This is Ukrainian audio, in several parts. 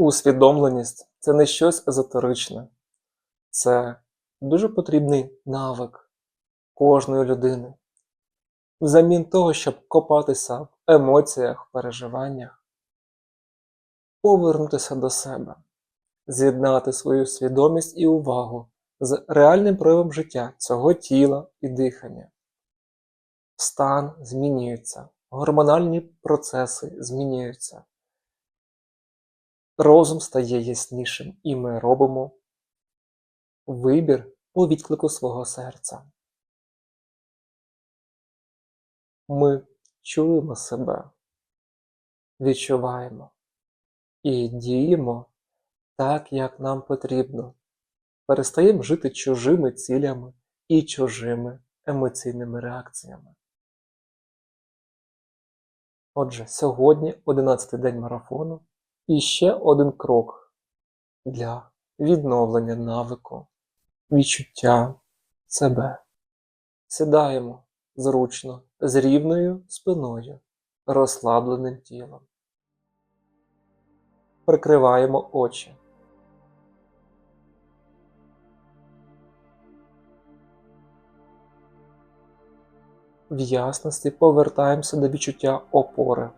Усвідомленість це не щось езотеричне, це дуже потрібний навик кожної людини. Взамін того, щоб копатися в емоціях, переживаннях, повернутися до себе, з'єднати свою свідомість і увагу з реальним проявом життя цього тіла і дихання. Стан змінюється, гормональні процеси змінюються розум стає яснішим, і ми робимо вибір по відклику свого серця. Ми чуємо себе, відчуваємо і діємо так, як нам потрібно. Перестаємо жити чужими цілями і чужими емоційними реакціями. Отже, сьогодні 11-й день марафону. І ще один крок для відновлення навику, відчуття себе. Сідаємо зручно, з рівною спиною, розслабленим тілом. Прикриваємо очі. В ясності повертаємося до відчуття опори.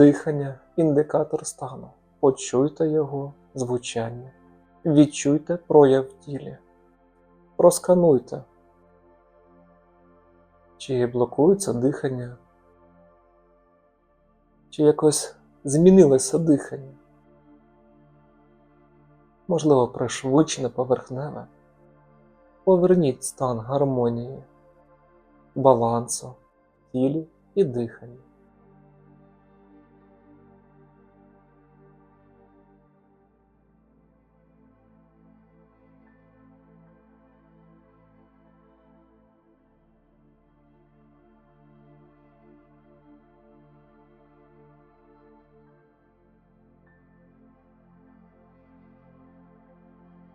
Дихання індикатор стану. Почуйте його звучання. Відчуйте прояв тілі. Проскануйте. Чи блокується дихання, чи якось змінилося дихання. Можливо, пришвидшене поверхневе. Поверніть стан гармонії, балансу тілі і диханні.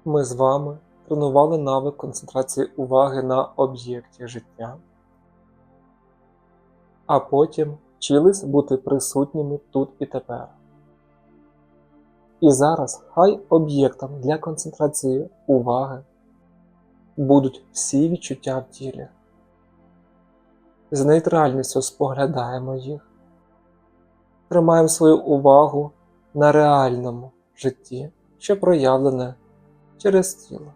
Ми з вами тренували навик концентрації уваги на об'єкті життя, а потім вчились бути присутніми тут і тепер. І зараз хай об'єктом для концентрації уваги будуть всі відчуття в тілі. З нейтральністю споглядаємо їх, тримаємо свою увагу на реальному житті, що проявлене через тіло.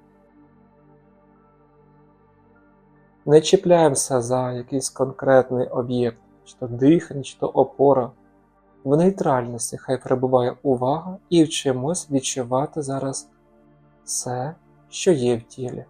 Не чіпляємося за якийсь конкретний об'єкт, чи то дихання, чи то опора. В нейтральності хай перебуває увага і вчимось відчувати зараз все, що є в тілі.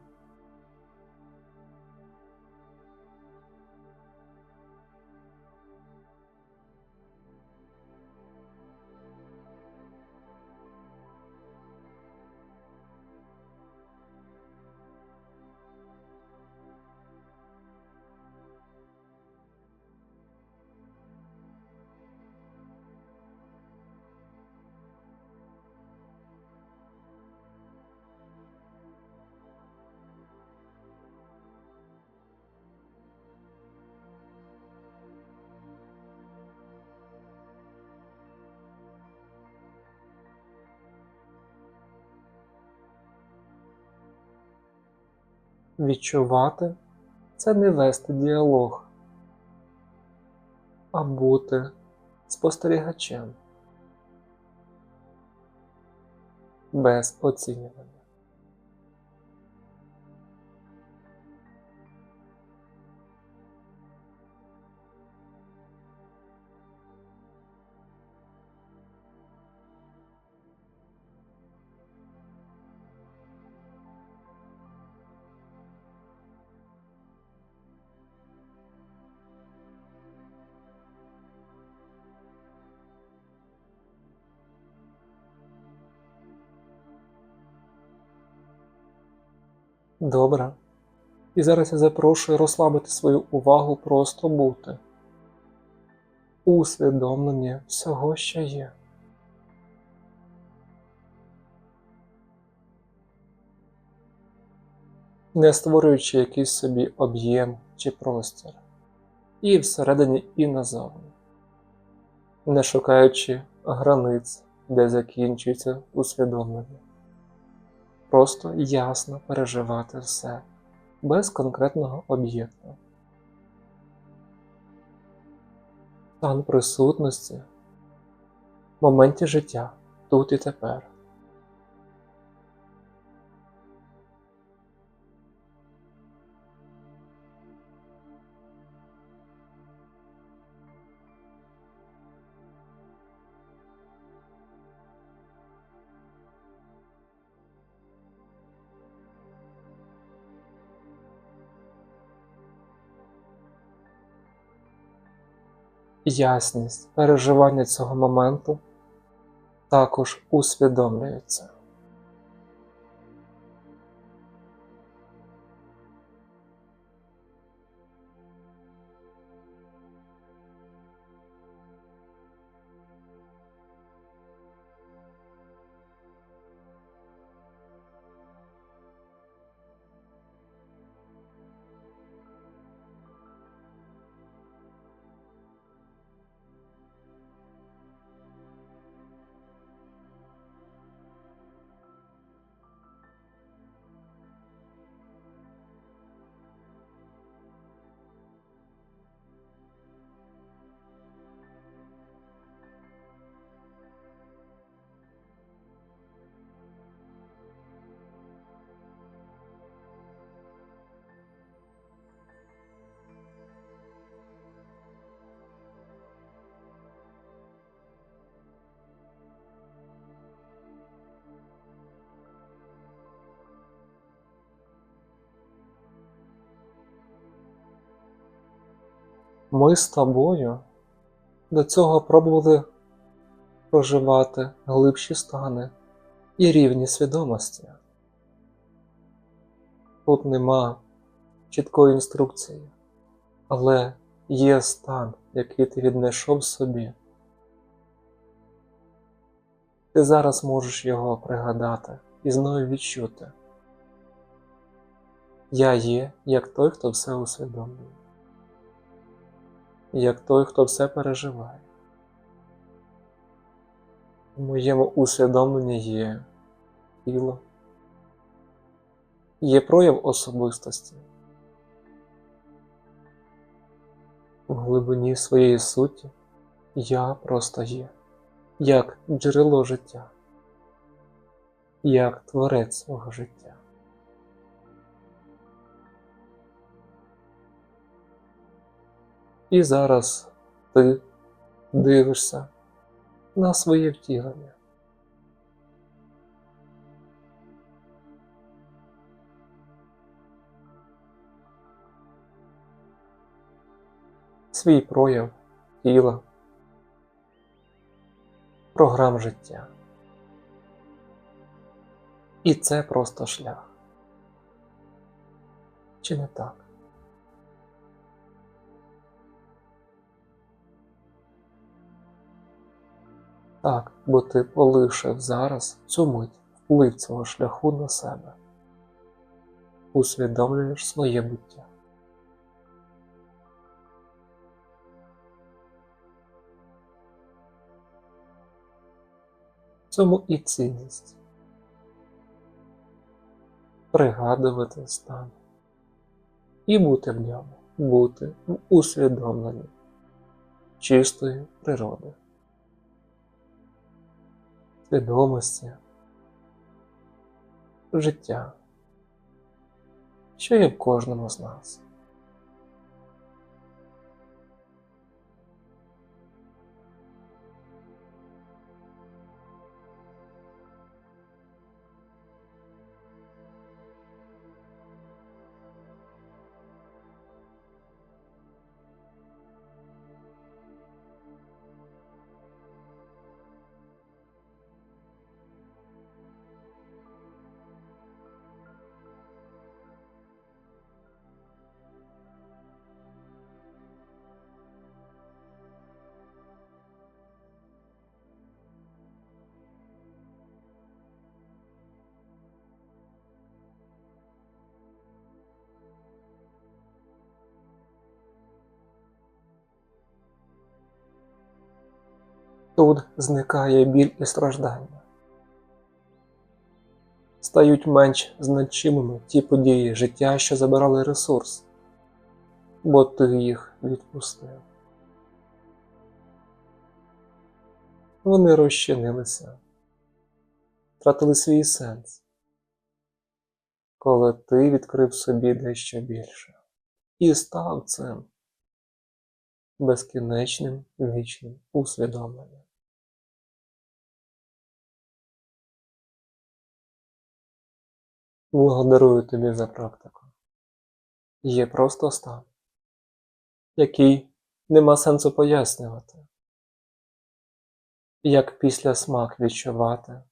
Відчувати це не вести діалог, а бути спостерігачем без оцінювання. Добре. І зараз я запрошую розслабити свою увагу просто бути. Усвідомлення всього, що є. не створюючи якийсь собі об'єм чи простір, і всередині, і назовні, не шукаючи границь, де закінчується усвідомлення. Просто ясно переживати все без конкретного об'єкту. Стан присутності в моменті життя тут і тепер. Ясність переживання цього моменту також усвідомлюється. Ми з тобою до цього пробували проживати глибші стани і рівні свідомості. Тут нема чіткої інструкції, але є стан, який ти віднайшов собі. Ти зараз можеш його пригадати і знову відчути. Я є як той, хто все усвідомлює як той, хто все переживає. У моєму усвідомленні є тіло, є прояв особистості. В глибині своєї суті я просто є, як джерело життя, як творець свого життя. І зараз ти дивишся на своє втілення. Свій прояв тіла, програм життя. І це просто шлях. Чи не так? Так, бо ти полишив зараз цю мить вплив цього шляху на себе, усвідомлюєш своє буття. цьому і цінність. Пригадувати стан. І бути в ньому, бути в усвідомленні чистої природи свідомості, життя, що є в кожному з нас. Тут зникає біль і страждання. Стають менш значимими ті події життя, що забирали ресурс, бо ти їх відпустив. Вони розчинилися, втратили свій сенс, коли ти відкрив собі дещо більше і став цим безкінечним вічним усвідомленням. Благодарую тобі за практику. Є просто стан, який нема сенсу пояснювати, як після смак відчувати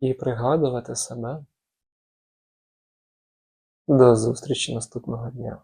і пригадувати себе. До зустрічі наступного дня.